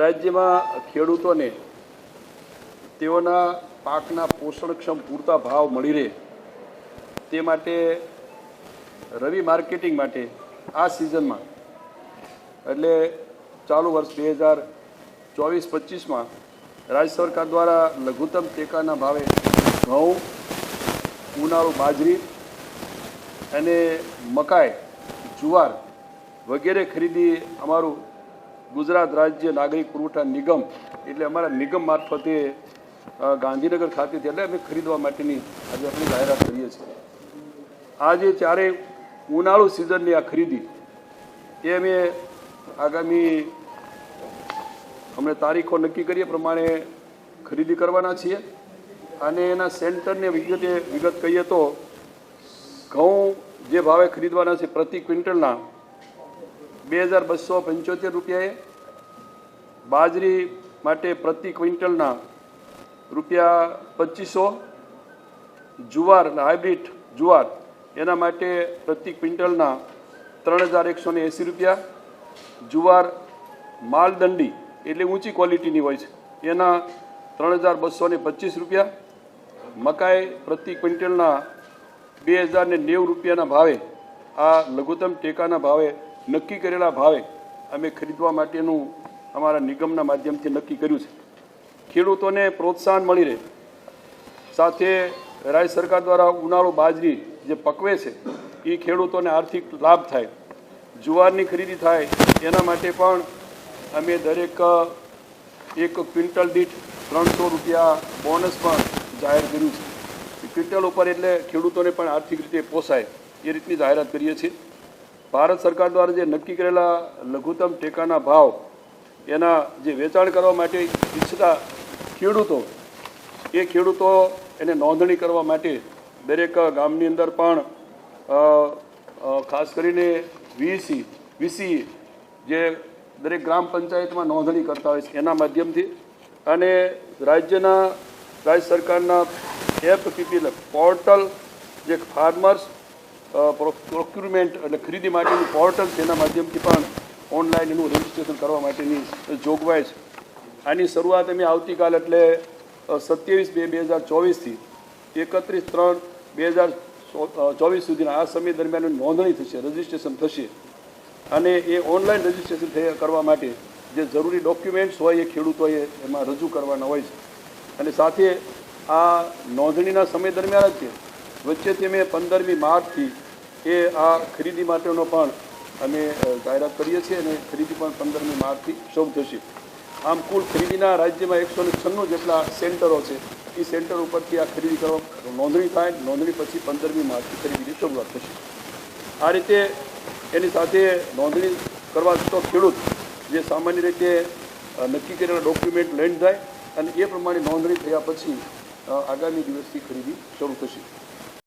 રાજ્યમાં ખેડૂતોને તેઓના પાકના પોષણક્ષમ પૂરતા ભાવ મળી રહે તે માટે રવિ માર્કેટિંગ માટે આ સિઝનમાં, એટલે ચાલુ વર્ષ બે હજાર ચોવીસ પચીસમાં રાજ્ય સરકાર દ્વારા લઘુત્તમ ટેકાના ભાવે ઘઉં, ઉનાળુ બાજરી અને મકાઈ, જુવાર વગેરે ખરીદી અમારું ગુજરાત રાજ્ય નાગરિક પુરવઠા નિગમ, એટલે અમારા નિગમ મારફતે ગાંધીનગર ખાતેથી એટલે અમે ખરીદવા માટેની આજે આપણે જાહેરાત કરીએ છીએ. આજે ચારે ઉનાળુ સિઝનની આ ખરીદી, એ અમે આગામી અમે તારીખો નક્કી કરીએ પ્રમાણે ખરીદી કરવાના છીએ. અને એના સેન્ટરને વિગતે, વિગત કહીએ તો, ઘઉં જે ભાવે ખરીદવાના છે પ્રતિ ક્વિન્ટલના બે હજાર બસો પંચોતેર રૂપિયાએ બાજરી માટે પ્રતિ ક્વિન્ટલના રૂપિયા પચીસો. જુવાર હાઇબ્રિડ જુવાર એના માટે પ્રતિ ક્વિન્ટલના ત્રણ હજાર એકસો ને એંસી રૂપિયા. જુવાર માલદંડી એટલે ઊંચી ક્વોલિટીની હોય છે. એના ત્રણ હજાર બસો ને પચીસ રૂપિયા. મકાઈ પ્રતિ ક્વિન્ટલના બે હજાર નેવું રૂપિયાના ભાવે આ લઘુત્તમ ટેકાના ભાવે નક્કી કરેલા ભાવે અમે ખરીદવા માટેનું અમારા નિગમના માધ્યમથી નક્કી કર્યું છે. ખેડૂતોને પ્રોત્સાહન મળી રહે. સાથે રાજ્ય સરકાર દ્વારા ઉનાળો બાજરી જે પકવે છે એ ખેડૂતોને આર્થિક લાભ થાય. જુવારની ખરીદી થાય, એના માટે પણ અમે દરેક, એક ક્વિન્ટલ દીઠ ત્રણસો રૂપિયા બોનસ પણ જાહેર કર્યું છે. ક્વિન્ટલ ઉપર એટલે ખેડૂતોને પણ આર્થિક રીતે પોસાય, એ રીતની જાહેરાત કરીએ છીએ. ભારત સરકાર દ્વારા જે નક્કી કરેલા લઘુત્તમ ટેકાના ભાવ, એના જે વેચાણ કરવા માટે ઈચ્છતા ખેડૂતો, એ ખેડૂતો એને નોંધણી કરવા માટે દરેક ગામની અંદર પણ ખાસ કરીને વીસી વીસી જે દરેક ગ્રામ પંચાયતમાં નોંધણી કરતા હોય છે, એના માધ્યમથી. અને રાજ્યના, રાજ્ય સરકારના એપ પીપીએલ પોર્ટલ જે ફાર્મર્સ પ્રોક્યુરમેન્ટ એટલે ખરીદી માટેનું પોર્ટલ તેના માધ્યમથી પણ ઓનલાઈન એનું રજીસ્ટ્રેશન કરવા માટેની જોગવાઈ છે. આની શરૂઆત અમે આવતીકાલ એટલે સત્યાવીસ બે બે હજાર ચોવીસથી એકત્રીસ ત્રણ બે હજાર ચોવીસ સુધીના આ સમય દરમિયાન નોંધણી થશે રજિસ્ટ્રેશન થશે. અને એ ઓનલાઈન રજિસ્ટ્રેશન થયા કરવા માટે જે જરૂરી ડોક્યુમેન્ટ્સ હોય એ ખેડૂતોએ એમાં રજૂ કરવાના હોય છે. અને સાથે આ નોંધણીના સમય દરમિયાન જ છે વચ્ચેથી અમે પંદરમી માર્ચથી એ આ ખરીદી માટેનો પણ અમે જાહેરાત કરીએ છીએ અને ખરીદી પણ પંદરમી માર્ચથી શરૂ થશે. આમ કુલ ખરીદીના રાજ્યમાં એકસો ને છન્નું જેટલા સેન્ટરો છે એ સેન્ટર ઉપરથી આ ખરીદી કરવા નોંધણી થાય, નોંધણી પછી પંદરમી માર્ચથી ખરીદીની શરૂઆત થશે. આ રીતે એની સાથે નોંધણી કરવા જતો ખેડૂત જે સામાન્ય રીતે નક્કી કરેલા ડોક્યુમેન્ટ લઈને જાય અને એ પ્રમાણે નોંધણી થયા પછી આગામી દિવસથી ખરીદી શરૂ થશે.